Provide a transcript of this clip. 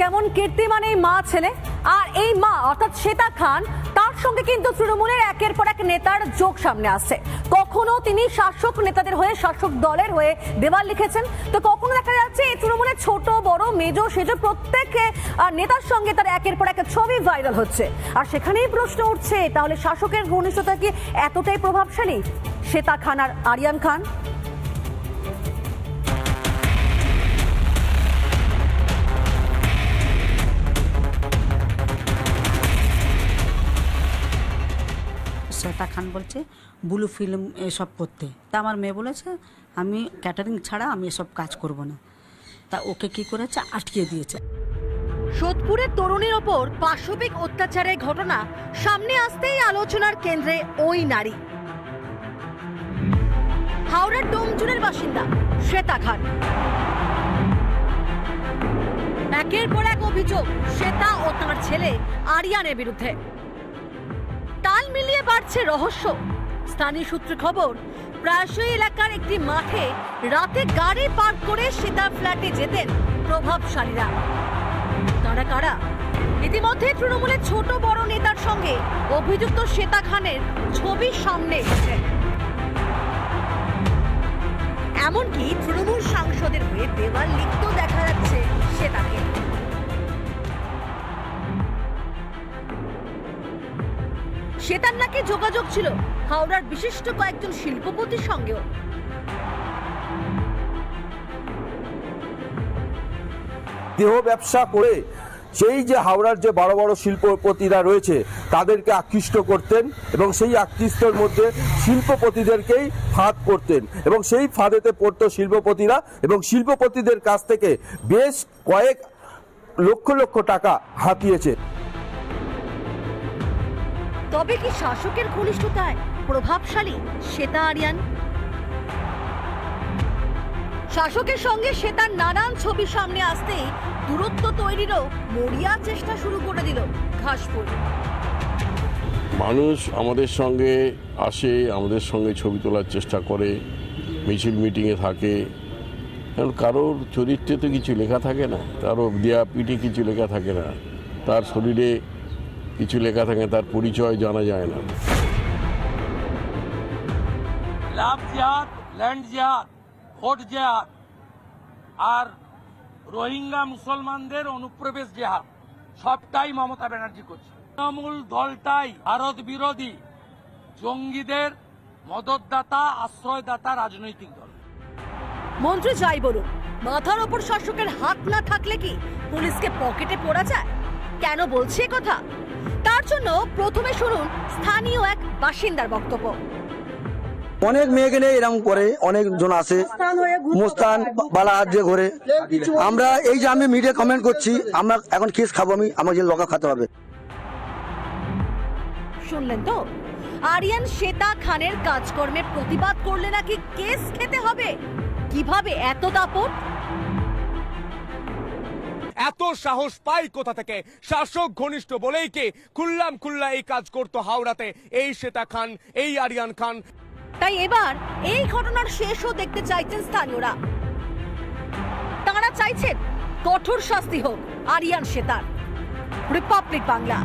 কেমন কীর্তিমান এই মা ছেলে? আর এই মা, অর্থাৎ শ্বেতা খান, তার সঙ্গে কিন্তু তৃণমূলের একের পর এক নেতার যোগ সামনে আসছে। কখনো তিনি শাসক নেতাদের হয়ে, শাসক দলের হয়ে দেওয়াল লিখেছেন। তো কখনো দেখা যাচ্ছে এই তৃণমূলের ছোট, বড়, মেজো, সেজো প্রত্যেক নেতার সঙ্গে তার একের পর এক ছবি ভাইরাল হচ্ছে। আর সেখানেই প্রশ্ন উঠছে, তাহলে শাসকের ঘনিষ্ঠতা কি এতটাই প্রভাবশালী? শ্বেতা খান আর আরিয়ান খান? শ্বেতা খান বলছে, ব্লু ফিল্ম এসব করতে। তা আমার মেয়ে বলেছে, আমি ক্যাটারিং ছাড়া আমি এসব কাজ করব না। তা ওকে কি করেছে? আটকে দিয়েছে। সোদপুরের তরুণীর ওপর পাশবিক অত্যাচারের ঘটনা, সামনে আসতেই আলোচনার কেন্দ্রে ওই নারী। হাওড়ার ডোমজুরের বাসিন্দা শ্বেতা খান। একের পর এক অভিযোগ, শ্বেতা ও তার ছেলে আরিয়ানের বিরুদ্ধে। মিলিয়ে বাড়ছে রহস্য। স্থানীয় সূত্রে খবর, প্রায়শই এলাকার একটি মাঠে রাতে গাড়ি পার্ক করে সীতা ফ্ল্যাটে যেতেন প্রভাবশালীরা। তারা কারা? ইতিমধ্যে তৃণমূলের ছোট বড় নেতার সঙ্গে অভিযুক্ত শ্বেতা খানের ছবি সামনে এসেছে। এমনকি তৃণমূল সাংসদের হয়ে দেওয়াল লিখতেও শ্বেতার নাকি যোগাযোগ ছিল? হাওড়ার বিশিষ্ট কয়েকজন শিল্পপতির সঙ্গেও। দেহ ব্যবসা করে সেই যে হাওড়ার যে বড় বড় শিল্পপতিরা রয়েছে, তাদেরকে আকৃষ্ট করতেন এবং সেই আকৃষ্টর মধ্যে শিল্পপতিদেরকেই ফাঁদ করতেন এবং সেই ফাঁদেতে পড়তো শিল্পপতিরা এবং শিল্পপতিদের কাছ থেকে বেশ কয়েক লক্ষ লক্ষ টাকা হাতিয়েছে। তবে কি শাসকের ঘনিষ্ঠতায় প্রভাবশালী শ্বেতা আরিয়ান? শাসকের সঙ্গে শ্বেতার নানান ছবি সামনে আসতেই দূরত্ব তৈরিরও মরিয়া চেষ্টা শুরু করে দিল ঘাসফুল। মানুষ আমাদের সঙ্গে আসে, আমাদের সঙ্গে ছবি তোলার চেষ্টা করে, মিছিল মিটিংয়ে থাকে। কারণ কারোর চরিত্রে তো কিছু লেখা থাকে না কারও দেয়া পিঠে কিছু লেখা থাকে না। তার শরীরে কিছু লেখা থাকে তার পরিচয় জানা যায় না। লাভ জেহাদ ল্যান্ড জেহাদ ভোট জেহাদ আর রোহিঙ্গা মুসলমানদের অনুপ্রবেশ জেহাদ সবটাই মমতা ব্যানার্জি করছে। তৃণমূল দলটাই ভারত বিরোধী জঙ্গিদের মদতদাতা আশ্রয়দাতা রাজনৈতিক দল। মন্ত্রী যাই বলুন মাথার ওপর শাসকের হাত না থাকলে কি পুলিশকে পকেটে পড়া যায়? কেন বলছে কথা? তার জন্য প্রথমে শুনুন স্থানীয় এক বাসিন্দার বক্তব্য। অনেক মেয়েকে নিয়ে এরকম করে অনেক জন আসে। মুস্তান বালা হাত দিয়ে ঘরে। আমরা এই যে আমি মিডিয়া কমেন্ট করছি আমরা এখন কেস খাব আমি আমাকে লকা খাতে হবে। শুনলেন তো? আরিয়ান শ্বেতা খানের কাজকর্মের প্রতিবাদ করলে নাকি কেস খেতে হবে? কীভাবে এত দাপট? এত সাহস পাই কোথা থেকে? শাসক ঘনিষ্ঠ বলেই কে খুল্লাম খুল্লা এই কাজ করতো হাওড়াতে। এই শ্বেতা খান, এই আরিয়ান খান। তাই এবার এই ঘটনার শেষও দেখতে চাইছেন স্থানীয়রা। তারা চাইছেন কঠোর শাস্তি হোক, আরিয়ান শ্বেতার। রিপাবলিক বাংলা।